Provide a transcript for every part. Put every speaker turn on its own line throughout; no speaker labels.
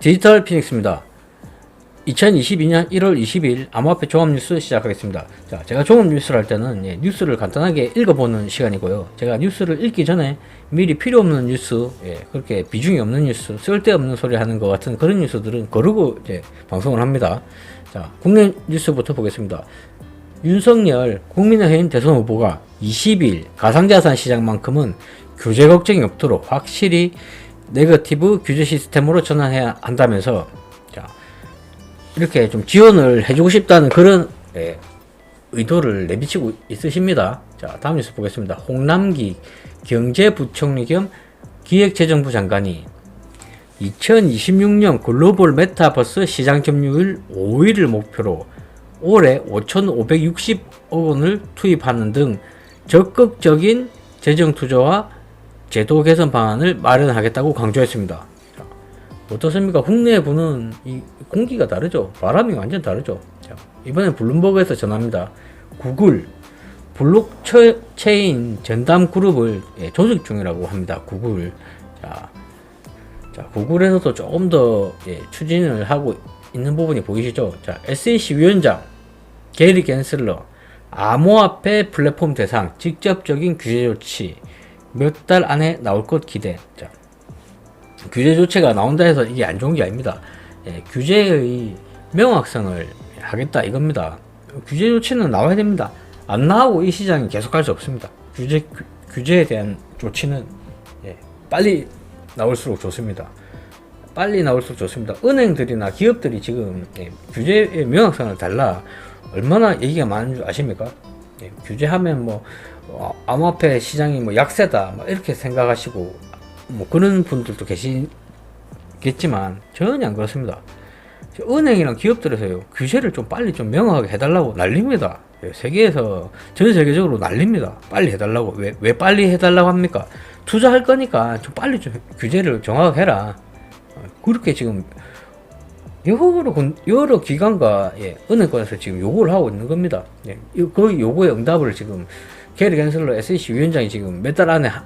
디지털 피닉스입니다. 2022년 1월 20일 암호화폐 종합뉴스 시작하겠습니다. 자, 제가 종합뉴스를 할 때는 예, 뉴스를 간단하게 읽어보는 시간이고요. 제가 뉴스를 읽기 전에 미리 필요 없는 뉴스, 예, 그렇게 비중이 없는 뉴스, 쓸데없는 소리 하는 것 같은 그런 뉴스들은 거르고 이제 방송을 합니다. 자, 국내 뉴스부터 보겠습니다. 윤석열 국민의힘 대선 후보가 20일 가상자산 시장만큼은 규제 걱정이 없도록 확실히 네거티브 규제 시스템으로 전환해야 한다면서 자, 이렇게 좀 지원을 해주고 싶다는 그런 예, 의도를 내비치고 있으십니다. 자, 다음 뉴스 보겠습니다. 홍남기 경제부총리 겸 기획재정부 장관이 2026년 글로벌 메타버스 시장 점유율 5위를 목표로 올해 5,560억 원을 투입하는 등 적극적인 재정 투자와 제도 개선 방안을 마련하겠다고 강조했습니다. 자, 어떻습니까? 국내 부는 이 공기가 다르죠. 바람이 완전 다르죠. 자, 이번에 블룸버그에서 전합니다. 구글 블록체인 전담 그룹을 예, 조직 중이라고 합니다. 구글. 자, 자 구글에서도 조금 더 예, 추진을 하고 있는 부분이 보이시죠? 자, SEC 위원장 게리 겐슬러 암호화폐 플랫폼 대상 직접적인 규제 조치 몇 달 안에 나올 것 기대. 자, 규제 조치가 나온다 해서 이게 안 좋은 게 아닙니다. 예, 규제의 명확성을 하겠다 이겁니다. 규제 조치는 나와야 됩니다. 안 나오고 이 시장이 계속할 수 없습니다. 규제 규, 규제에 대한 조치는 예, 빨리 나올수록 좋습니다. 빨리 나올수록 좋습니다. 은행들이나 기업들이 지금 예, 규제의 명확성을 달라 얼마나 얘기가 많은 줄 아십니까? 예, 규제하면 뭐 어, 암호화폐 시장이 뭐 약세다 뭐 이렇게 생각하시고 뭐 그런 분들도 계시겠지만 전혀 안 그렇습니다. 은행이랑 기업들에서요 규제를 좀 빨리 좀 명확하게 해달라고 난립니다. 예, 세계에서 전 세계적으로 난립니다. 빨리 해달라고 왜, 왜 빨리 해달라고 합니까? 투자할 거니까 좀 빨리 좀 규제를 정확하게 해라. 어, 그렇게 지금 여러, 군- 여러 기관과 예, 은행권에서 지금 요구를 하고 있는 겁니다. 예, 이- 그 요구의 응답을 지금 게리 겐슬러 SEC 위원장이 지금 몇 달 안에 하,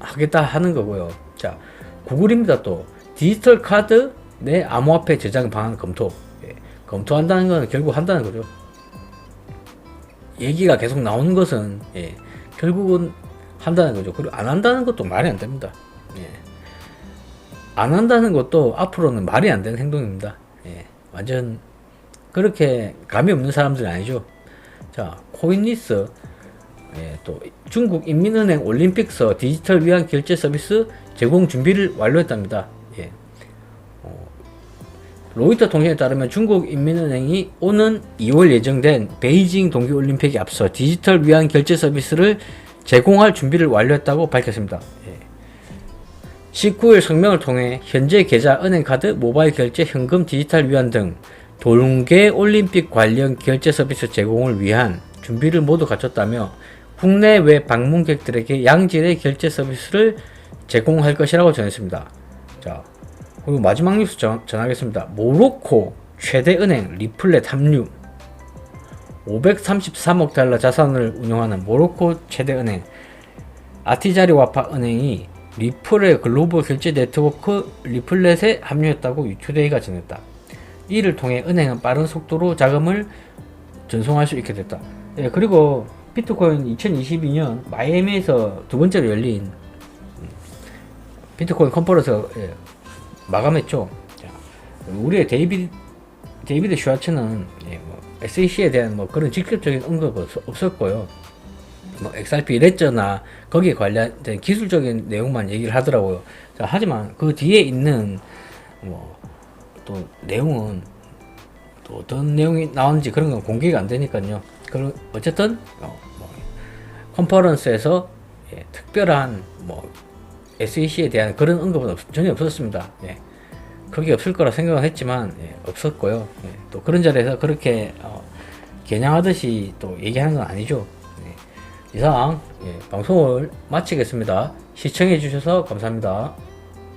하겠다 하는 거고요. 자, 구글입니다 또 디지털 카드 내 암호화폐 저장 방안 검토. 예, 검토한다는 건 결국 한다는 거죠. 얘기가 계속 나오는 것은 예, 결국은 한다는 거죠. 그리고 안 한다는 것도 말이 안 됩니다. 예. 안 한다는 것도 앞으로는 말이 안 되는 행동입니다. 예, 완전 그렇게 감이 없는 사람들이 아니죠. 자, 코인리스 예, 또 중국 인민은행 올림픽서 디지털 위안 결제 서비스 제공 준비를 완료했답니다. 예. 어, 로이터 통신에 따르면 중국 인민은행이 오는 2월 예정된 베이징 동계올림픽에 앞서 디지털 위안 결제 서비스를 제공할 준비를 완료했다고 밝혔습니다. 예. 19일 성명을 통해 현재 계좌 은행카드, 모바일 결제, 현금, 디지털 위안 등 동계 올림픽 관련 결제 서비스 제공을 위한 준비를 모두 갖췄다며 국내외 방문객들에게 양질의 결제 서비스를 제공할 것이라고 전했습니다. 자, 그리고 마지막 뉴스 전, 전하겠습니다. 모로코 최대 은행 리플렛 합류 533억 달러 자산을 운영하는 모로코 최대 은행 아티자리 와파 은행이 리플의 글로벌 결제 네트워크 리플렛에 합류했다고 유투데이가 전했다. 이를 통해 은행은 빠른 속도로 자금을 전송할 수 있게 됐다. 예, 그리고 비트코인 2022년 마이애미에서 두 번째로 열린 음, 비트코인 컨퍼런스 예, 마감했죠. 자, 우리의 데이비드 데이비드 슈아츠는 예, 뭐 SEC에 대한 뭐 그런 직접적인 언급 없- 없었고요. 뭐 XRP 레저나 거기에 관련된 기술적인 내용만 얘기를 하더라고요. 자, 하지만 그 뒤에 있는 뭐 또 내용은 또 어떤 내용이 나오는지 그런 건 공개가 안 되니까요. 그럼 어쨌든 어, 뭐 컨퍼런스에서 예, 특별한 뭐 SEC에 대한 그런 언급은 없- 전혀 없었습니다. 예. 그게 없을 거라 생각은 했지만 예, 없었고요. 예, 또 그런 자리에서 그렇게 어, 겨냥하듯이 또 얘기하는 건 아니죠. 예. 이상 예, 방송을 마치겠습니다. 시청해 주셔서 감사합니다.